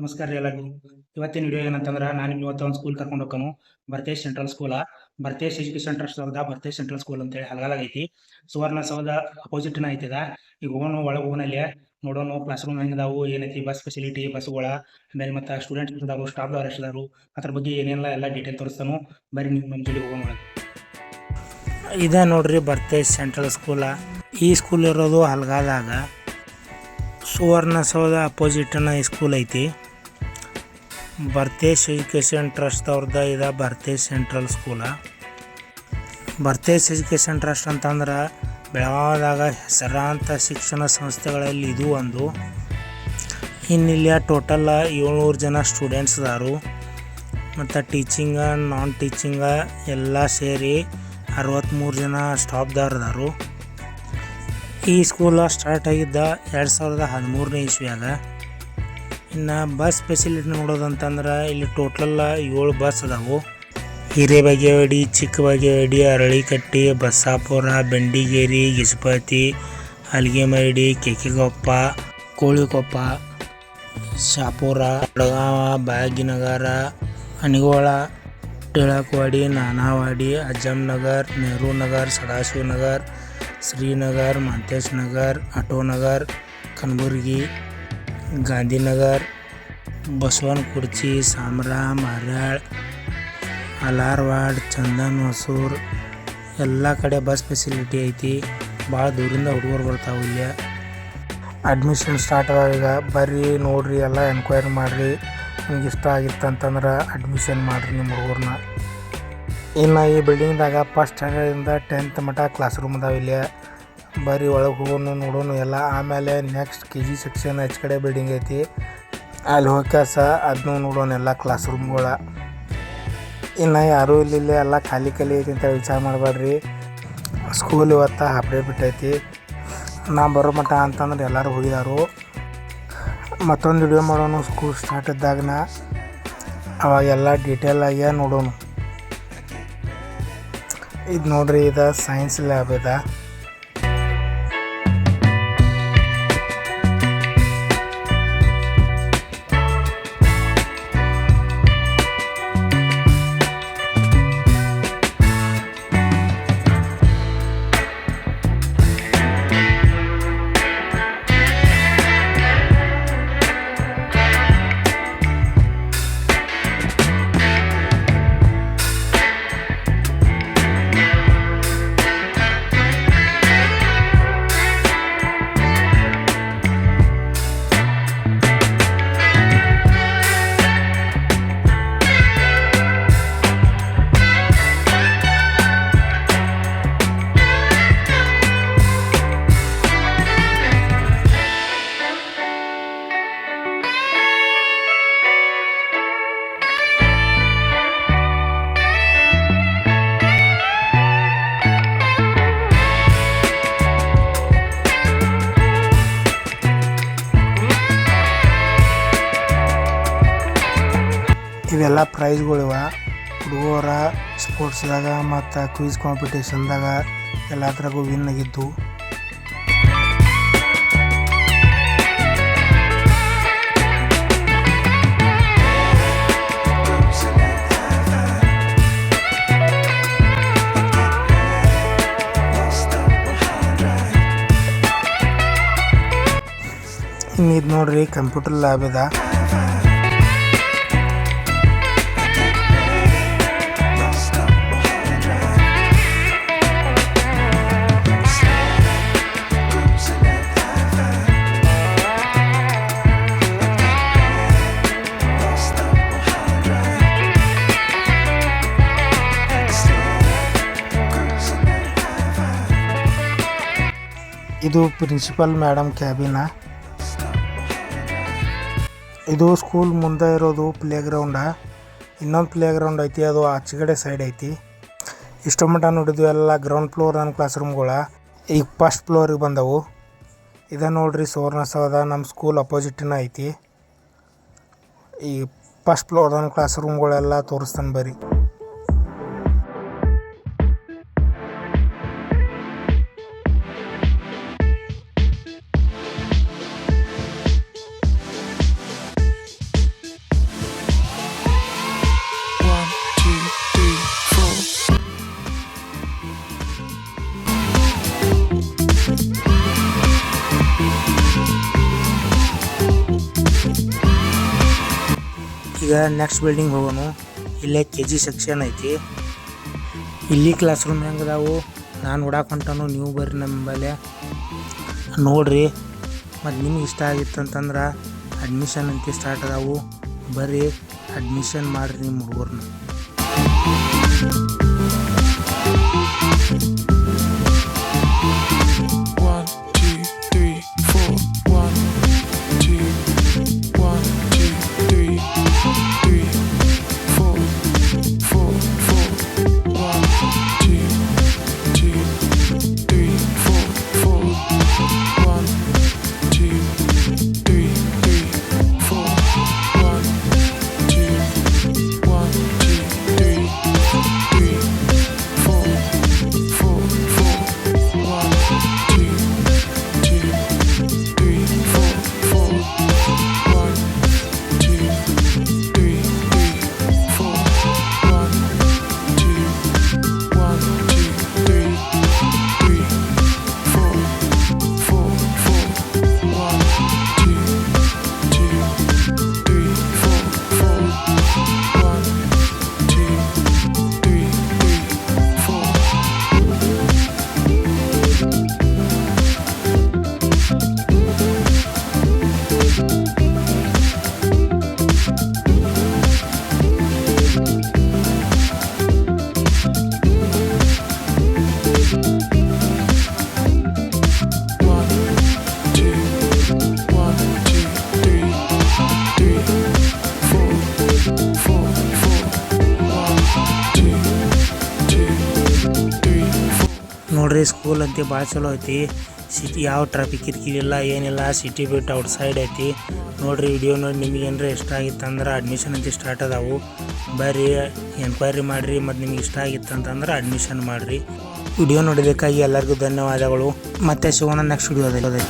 ನಮಸ್ಕಾರ ರೀ ಎಲ್ಲರಿಗೂ. ಇವತ್ತಿನ ವಿಡಿಯೋ ಏನಂತಂದ್ರೆ ನಾನು ಇವತ್ತು ಒಂದು ಸ್ಕೂಲ್ ಕರ್ಕೊಂಡು ಹೋಗೋನು Bharatesh central school Bharatesh education trust ಅವ್ರದ ಭರ್ತೇಶ್ ಸೆಂಟ್ರಲ್ ಸ್ಕೂಲ್ ಅಂತೇಳಿ ಹಲಗಾಲಾಗ ಐತಿ. ಸುವರ್ಣ ಸೌಧ ಅಪೋಸಿಟ್ನ ಐತಿದ ಈಗ ಹೋಗೋಣ ಒಳಗೆ ಹೋಗೋನಲ್ಲಿ ನೋಡೋಣ ಕ್ಲಾಸ್ ರೂಮ್ ಹೆಂಗದಾವು ಏನೈತಿ ಬಸ್ ಫೆಸಿಲಿಟಿ ಬಸ್ಗಳ ಆಮೇಲೆ ಮತ್ತು ಸ್ಟೂಡೆಂಟ್ಸ್ ಇದಾವು ಸ್ಟಾಫ್ದವ್ರು ಎಷ್ಟಿದಾರು ಅದ್ರ ಬಗ್ಗೆ ಏನೆಲ್ಲ ಎಲ್ಲ ಡೀಟೇಲ್ ತೋರಿಸ್ತಾನು. ಬರೀ ನೀವು ನಮ್ಮ ಜೊತೆ ಹೋಗೋಣ ಇದ ನೋಡ್ರಿ ಭರ್ತೇಶ್ ಸೆಂಟ್ರಲ್ ಸ್ಕೂಲ ಈ ಸ್ಕೂಲ್ ಇರೋದು ಹಲಗಾದಾಗ. ಸುವರ್ಣ ಸೌಧ ಅಪೋಸಿಟ್ನ ಈ ಸ್ಕೂಲ್ ಐತಿ. ಭರ್ತೇಶ್ ಎಜುಕೇಷನ್ ಟ್ರಸ್ಟ್ ಅವ್ರದ್ದು ಇದ Bharatesh central school Bharatesh education trust ಅಂತಂದ್ರೆ ಬೆಳಗಾವದಾಗ ಹೆಸರಾಂತ ಶಿಕ್ಷಣ ಸಂಸ್ಥೆಗಳಲ್ಲಿ ಇದು ಒಂದು. ಇನ್ನಿಲ್ಲಿ ಟೋಟಲ್ ಏಳ್ನೂರು ಜನ ಸ್ಟೂಡೆಂಟ್ಸ್ ಅದಾರು ಮತ್ತು ಟೀಚಿಂಗ ನಾನ್ ಟೀಚಿಂಗ ಎಲ್ಲ ಸೇರಿ ಅರವತ್ತ್ಮೂರು ಜನ ಸ್ಟಾಫ್ದವ್ರು ಅದಾರು ಈ ಸ್ಕೂಲ ಸ್ಟಾರ್ಟ್ ಆಗಿದ್ದ ಎರಡು ಸಾವಿರದ ಹದಿಮೂರನೇ ಇಸ್ವಿಯಾಗ. ಇನ್ನು ಬಸ್ ಫೆಸಿಲಿಟಿ ನೋಡೋದಂತಂದ್ರೆ ಇಲ್ಲಿ ಟೋಟಲ್ ಏಳು ಬಸ್ ಅದಾವು. ಹಿರೇಬಾಗೇವಾಡಿ ಚಿಕ್ಕಬಾಗೇವಾಡಿ ಅರಳಿಕಟ್ಟಿ, ಬಸ್ಸಾಪುರ, ಬೆಂಡಿಗೇರಿ ಗಿಜಪತಿ ಹಲ್ಗೆಮೈಡಿ, ಕೆಕಿಗೊಪ್ಪ, ಕೋಳಿಕೊಪ್ಪ, ಶಾಪುರ, ಬೆಳಗಾವ ಭಾಗ್ಯನಗರ ಅನಿಗೋಳ ಟಿಳಕವಾಡಿ, ನಾನಾವಾಡಿ, ಅಜ್ಜಂನಗರ್ ನೆಹರು ನಗರ್ ಸದಾಶಿವ ನಗರ್ ಶ್ರೀನಗರ್ ಮಂತೇಶ್ ನಗರ್ ಆಟೋನಗರ್ ಕಲಬುರ್ಗಿ ಗಾಂಧಿನಗರ್ ಬಸವನ ಕುರ್ಚಿ ಸಾಮ್ರಾ ಮಾರ್ಯಾಳ್, ಅಲಾರ್ವಾಡ್ ಚಂದನ್ ಹೊಸೂರ್ ಎಲ್ಲ ಕಡೆ ಬಸ್ ಫೆಸಿಲಿಟಿ ಐತಿ. ಭಾಳ ದೂರಿಂದ ಹುಡುಗರು ಬರ್ತಾವೆ ಇಲ್ಲಿ. ಅಡ್ಮಿಷನ್ ಸ್ಟಾರ್ಟ್ ಅದಾವ ಈಗ. ಬರ್ರಿ, ನೋಡ್ರಿ, ಎಲ್ಲ ಎನ್ಕ್ವೈರಿ ಮಾಡಿರಿ. ನಿಮ್ಗೆ ಇಷ್ಟ ಆಗಿತ್ತು ಅಂತಂದ್ರೆ ಅಡ್ಮಿಷನ್ ಮಾಡಿರಿ ನಿಮ್ಮ ಹುಡುಗರನ್ನ ಇನ್ನು ಈ ಬಿಲ್ಡಿಂಗ್ದಾಗ ಫಸ್ಟ್ ಸ್ಟ್ಯಾಂಡರ್ಡಿಂದ ಟೆಂತ್ ಮಟ್ಟ ಕ್ಲಾಸ್ ರೂಮ್ ಅದಾವ ಇಲ್ಲಿ. ಬರ್ರಿ ಒಳಗೆ ಹೋಗೋಣ ನೋಡೋಣ ಎಲ್ಲ. ಆಮೇಲೆ next K G section H ಕಡೆ ಬಿಲ್ಡಿಂಗ್ ಐತಿ. ಅಲ್ಲಿ ಹೋಗ್ಯಾಸ ಅದನ್ನೂ ನೋಡೋಣ ಎಲ್ಲ ಕ್ಲಾಸ್ ರೂಮ್ಗಳ ಇನ್ನು ಯಾರೂ ಇಲ್ಲಿಲ್ಲ ಇಲ್ಲಿ, ಎಲ್ಲ ಖಾಲಿ ಖಾಲಿ ಐತಿ ಅಂತ ವಿಚಾರ ಮಾಡಬೇಡ್ರಿ. ಸ್ಕೂಲ್ ಇವತ್ತು ಹಾಪ್ಡೇ ಬಿಟ್ಟೈತಿ. ನಾ ಬರೋ ಮಟ್ಟ ಅಂತಂದ್ರೆ ಎಲ್ಲರೂ ಹೋಗಿದಾರು. ಮತ್ತೊಂದು ವಿಡಿಯೋ ಮಾಡೋಣ ಸ್ಕೂಲ್ ಸ್ಟಾರ್ಟ್ ಇದ್ದಾಗನ ಅವಾಗೆಲ್ಲ ಡೀಟೇಲ್ ಆಗಿ ನೋಡೋಣ ಇದು ನೋಡ್ರಿ, ಇದು ಸೈನ್ಸ್ ಲ್ಯಾಬ್ ಇದೆ. ಇವೆಲ್ಲ ಪ್ರೈಸ್ಗಳಿವ. ಹುಡುಗರ ಸ್ಪೋರ್ಟ್ಸ್ದಾಗ ಮತ್ತು ಕ್ವಿಜ್ ಕಾಂಪಿಟೇಷನ್ದಾಗ ಎಲ್ಲದ್ರಾಗೂ ವಿನ್ ಆಗಿದ್ದು. ಇದು ನೋಡ್ರಿ ಕಂಪ್ಯೂಟರ್ ಲ್ಯಾಬ್ ಇದೆ. ಇದು ಪ್ರಿನ್ಸಿಪಲ್ ಮೇಡಮ್ ಕ್ಯಾಬಿನ. ಇದು ಸ್ಕೂಲ್ ಮುಂದೆ ಇರೋದು ಪ್ಲೇ ಗ್ರೌಂಡ ಇನ್ನೊಂದು ಪ್ಲೇ ಗ್ರೌಂಡ್ ಐತಿ, ಅದು ಆಚೆಗಡೆ ಸೈಡ್ ಐತಿ. ಇಷ್ಟು ಮಟ್ಟ ನೋಡಿದ್ವಿ, ಎಲ್ಲ ಗ್ರೌಂಡ್ ಫ್ಲೋರ್ ನನ್ನ ಕ್ಲಾಸ್ ರೂಮ್ಗಳ ಈಗ ಫಸ್ಟ್ ಫ್ಲೋರಿಗೆ ಬಂದವು. ಇದ ನೋಡ್ರಿ ಸುವರ್ಣ ಸೌಧ ನಮ್ಮ ಸ್ಕೂಲ್ ಅಪೋಸಿಟಿನ ಐತಿ. ಈ ಫಸ್ಟ್ ಫ್ಲೋರ್ ನನ್ನ ಕ್ಲಾಸ್ ರೂಮ್ಗಳೆಲ್ಲ ತೋರಿಸ್ತಾನೆ ಬರ್ರಿ. ಈಗ ನೆಕ್ಸ್ಟ್ ಬಿಲ್ಡಿಂಗ್ ಹೋಗೋಣ ಇಲ್ಲೇ ಕೆ ಜಿ ಸೆಕ್ಷನ್ ಐತಿ. ಇಲ್ಲಿ ಕ್ಲಾಸ್ ರೂಮ್ ಹೆಂಗದಾವು ನಾನು ನೋಡಕ್ಕೆ ಹೊಂಟಾನು, ನೀವು ಬರ್ರಿ ನಮ್ಮ ಬಲ್ಲೆ ನೋಡ್ರಿ, ಮತ್ತು ನಿಮ್ಗೆ ಇಷ್ಟ ಆಗಿತ್ತು ಅಂತಂದ್ರೆ ಅಡ್ಮಿಷನ್ ಅಂತ ಸ್ಟಾರ್ಟ್ ಅದಾವು. ಬರ್ರಿ ಅಡ್ಮಿಷನ್ ಮಾಡಿರಿ ನಿಮ್ಮ ಹುಡುಗರ್ನ. ನೋಡ್ರಿ ಸ್ಕೂಲ್ ಅಂತ ಭಾಳ ಚಲೋ ಐತಿ. ಸಿಟಿ ಯಾವ ಟ್ರಾಫಿಕ್ ಇರ್ಕಿಲ್ಲ ಏನಿಲ್ಲ ಸಿಟಿ ಬಿಟ್ಟು ಔಟ್ ಸೈಡ್ ಐತಿ. ನೋಡಿರಿ ವಿಡಿಯೋ ನೋಡಿ ನಿಮಗೆ ಏನಾರ ಇಷ್ಟ ಆಗಿತ್ತು ಅಂದ್ರೆ ಅಡ್ಮಿಷನ್ ಅಂತ ಸ್ಟಾರ್ಟ್ ಅದಾವು. ಬರ್ರಿ ಎನ್ಕ್ವೈರಿ ಮಾಡಿರಿ, ಮತ್ತು ನಿಮ್ಗೆ ಇಷ್ಟ ಆಗಿತ್ತು ಅಂತಂದ್ರೆ ಅಡ್ಮಿಷನ್ ಮಾಡಿರಿ. ವಿಡಿಯೋ ನೋಡಿದ್ದಕ್ಕಾಗಿ ಎಲ್ಲರಿಗೂ ಧನ್ಯವಾದಗಳು. ಮತ್ತೆ ಸಿಗೋಣ ನೆಕ್ಸ್ಟ್ ವಿಡಿಯೋದಲ್ಲಿ